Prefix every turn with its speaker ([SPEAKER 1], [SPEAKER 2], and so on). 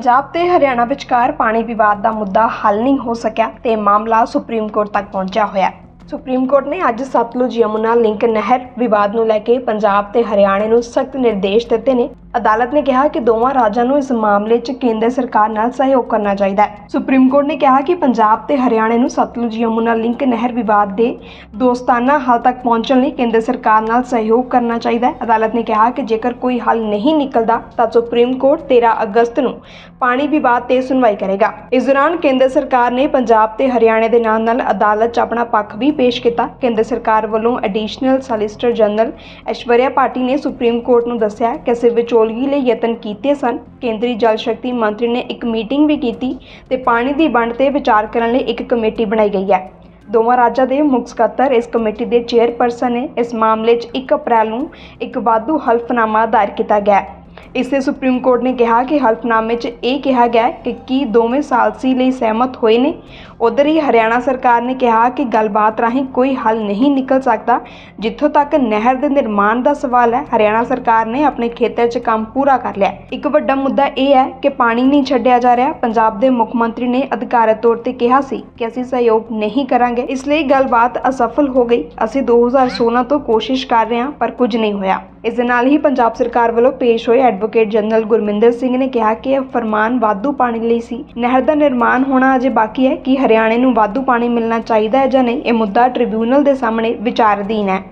[SPEAKER 1] ਪੰਜਾਬ ਤੇ ਹਰਿਆਣਾ ਵਿਚਕਾਰ ਪਾਣੀ ਵਿਵਾਦ ਦਾ ਮੁੱਦਾ ਹੱਲ ਨਹੀਂ ਹੋ ਸਕਿਆ ਤੇ ਮਾਮਲਾ ਸੁਪਰੀਮ ਕੋਰਟ ਤੱਕ ਪਹੁੰਚਿਆ ਹੋਇਆ ਹੈ। ਸੁਪਰੀਮ ਕੋਰਟ ਨੇ ਅੱਜ ਸਤਲੁਜ ਯਮੁਨਾ ਲਿੰਕ ਨਹਿਰ ਵਿਵਾਦ ਨੂੰ ਲੈ ਕੇ ਪੰਜਾਬ ਤੇ ਹਰਿਆਣੇ ਨੂੰ ਸਖਤ ਨਿਰਦੇਸ਼ ਦਿੱਤੇ ਨੇ। ਅਦਾਲਤ ਨੇ ਕਿਹਾ ਕਿ ਦੋਵਾਂ ਰਾਜਾਂ ਨੂੰ ਇਸ ਮਾਮਲੇ 'ਚ ਕੇਂਦਰ ਸਰਕਾਰ ਨਾਲ ਸਹਿਯੋਗ ਕਰਨਾ ਚਾਹੀਦਾ ਹੈ। ਸੁਪਰੀਮ ਕੋਰਟ ਨੇ ਕਿਹਾ ਕਿ ਪੰਜਾਬ ਤੇ ਹਰਿਆਣੇ ਨੂੰ ਸਤਲੁਜ ਯਮੁਨਾ ਲਿੰਕ ਨਹਿਰ ਵਿਵਾਦ ਦੇ ਦੋਸਤਾਨਾ ਹੱਲ ਤੱਕ ਪਹੁੰਚਣ ਲਈ ਕੇਂਦਰ ਸਰਕਾਰ ਨਾਲ ਸਹਿਯੋਗ ਕਰਨਾ ਚਾਹੀਦਾ ਹੈ। ਅਦਾਲਤ ਨੇ ਕਿਹਾ ਕਿ ਜੇਕਰ ਕੋਈ ਹੱਲ ਨਹੀਂ ਨਿਕਲਦਾ, ਤਾਂ ਸੁਪਰੀਮ ਕੋਰਟ 13 ਅਗਸਤ ਨੂੰ ਪਾਣੀ ਵਿਵਾਦ ਤੇ ਸੁਣਵਾਈ ਕਰੇਗਾ। ਇਸ ਦੌਰਾਨ ਕੇਂਦਰ ਸਰਕਾਰ ਨੇ ਪੰਜਾਬ ਤੇ ਹਰਿਆਣੇ ਦੇ ਨਾਲ ਨਾਲ ਅਦਾਲਤ 'ਚ ਆਪਣਾ ਪੱਖ ਵੀ ਪੇਸ਼ ਕੀਤਾ। ਕੇਂਦਰ ਸਰਕਾਰ ਵੱਲੋਂ additional solicitor general Aishwarya Bhati ਨੇ ਸੁਪਰੀਮ ਕੋਰਟ ਨੂੰ ਦੱਸਿਆ ਕਿ ਅਸੀਂ ਵਿਚੋਲਗੀ ਲਈ ਯਤਨ ਕੀਤੇ ਸਨ। ਕੇਂਦਰੀ ਜਲ ਸ਼ਕਤੀ ਮੰਤਰੀ ਨੇ ਇੱਕ ਮੀਟਿੰਗ ਵੀ ਕੀਤੀ ਤੇ ਪਾਣੀ ਦੀ ਵੰਡ ਤੇ ਵਿਚਾਰ ਕਰਨ ਲਈ ਇੱਕ ਕਮੇਟੀ ਬਣਾਈ ਗਈ ਹੈ। ਦੋਵਾਂ ਰਾਜਾਂ ਦੇ ਮੁੱਖ ਸਕੱਤਰ ਇਸ ਕਮੇਟੀ ਦੇ ਚੇਅਰਪਰਸਨ ਨੇ ਇਸ ਮਾਮਲੇ 'ਚ 1 ਅਪ੍ਰੈਲ ਨੂੰ ਇੱਕ ਵਾਧੂ ਹਲਫਨਾਮਾ ਦਾਇਰ ਕੀਤਾ ਗਿਆ ਹੈ ਇਸੇ ਸੁਪਰੀਮ ਕੋਰਟ ਨੇ ਕਿਹਾ ਕਿ ਹਲਫਨਾਮੇ 'ਚ ਇਹ ਕਿਹਾ ਗਿਆ ਕਿ ਕੀ ਦੋਵੇਂ ਸਾਲਸੀ ਲਈ ਸਹਿਮਤ ਹੋਏ ਨੇ। ਉਧਰ ਹੀ ਹਰਿਆਣਾ ਸਰਕਾਰ ਨੇ ਕਿਹਾ ਕਿ ਗੱਲਬਾਤ ਰਾਹੀਂ ਕੋਈ ਹੱਲ ਨਹੀਂ ਨਿਕਲ ਸਕਦਾ, ਜਿੱਥੋਂ ਤੱਕ ਨਹਿਰ ਦੇ ਨਿਰਮਾਣ ਦਾ ਸਵਾਲ ਹੈ। ਹਰਿਆਣਾ ਸਰਕਾਰ ਨੇ ਆਪਣੇ ਖੇਤਰ 'ਚ ਕੰਮ ਪੂਰਾ ਕਰ ਲਿਆ ਇੱਕ ਵੱਡਾ ਮੁੱਦਾ ਇਹ ਹੈ ਕਿ ਪਾਣੀ ਨਹੀਂ ਛੱਡਿਆ ਜਾ ਰਿਹਾ। ਪੰਜਾਬ ਦੇ ਮੁੱਖ ਮੰਤਰੀ ਨੇ ਅਧਿਕਾਰਤ ਤੌਰ ਤੇ ਕਿਹਾ ਸੀ ਕਿ ਅਸੀਂ ਸਹਿਯੋਗ ਨਹੀਂ ਕਰਾਂਗੇ। ਇਸ ਲਈ ਗੱਲਬਾਤ ਅਸਫਲ ਹੋ ਗਈ। ਅਸੀਂ 2016 ਤੋਂ ਕੋਸ਼ਿਸ਼ ਕਰ ਰਹੇ ਹਾਂ, ਪਰ ਕੁਝ ਨਹੀਂ ਹੋਇਆ। ਇਸ ਦੇ ਨਾਲ ਹੀ ਪੰਜਾਬ ਸਰਕਾਰ ਵੱਲੋਂ ਪੇਸ਼ ਹੋਏ ਐਡਵੋਕੇਟ ਜਨਰਲ ਗੁਰਮਿੰਦਰ ਸਿੰਘ ਨੇ ਕਿਹਾ ਕਿ ਇਹ ਫਰਮਾਨ ਵਾਧੂ ਪਾਣੀ ਲਈ ਸੀ। ਨਹਿਰ ਦਾ ਨਿਰਮਾਣ ਹੋਣਾ ਅਜੇ ਬਾਕੀ ਹੈ ਕਿ ਹਰਿਆਣੇ ਨੂੰ ਵਾਧੂ ਪਾਣੀ ਮਿਲਣਾ ਚਾਹੀਦਾ ਹੈ ਜਾਂ ਨਹੀਂ, ਇਹ ਮੁੱਦਾ ਟ੍ਰਿਬਿਊਨਲ ਦੇ ਸਾਹਮਣੇ ਵਿਚਾਰ ਅਧੀਨ ਹੈ।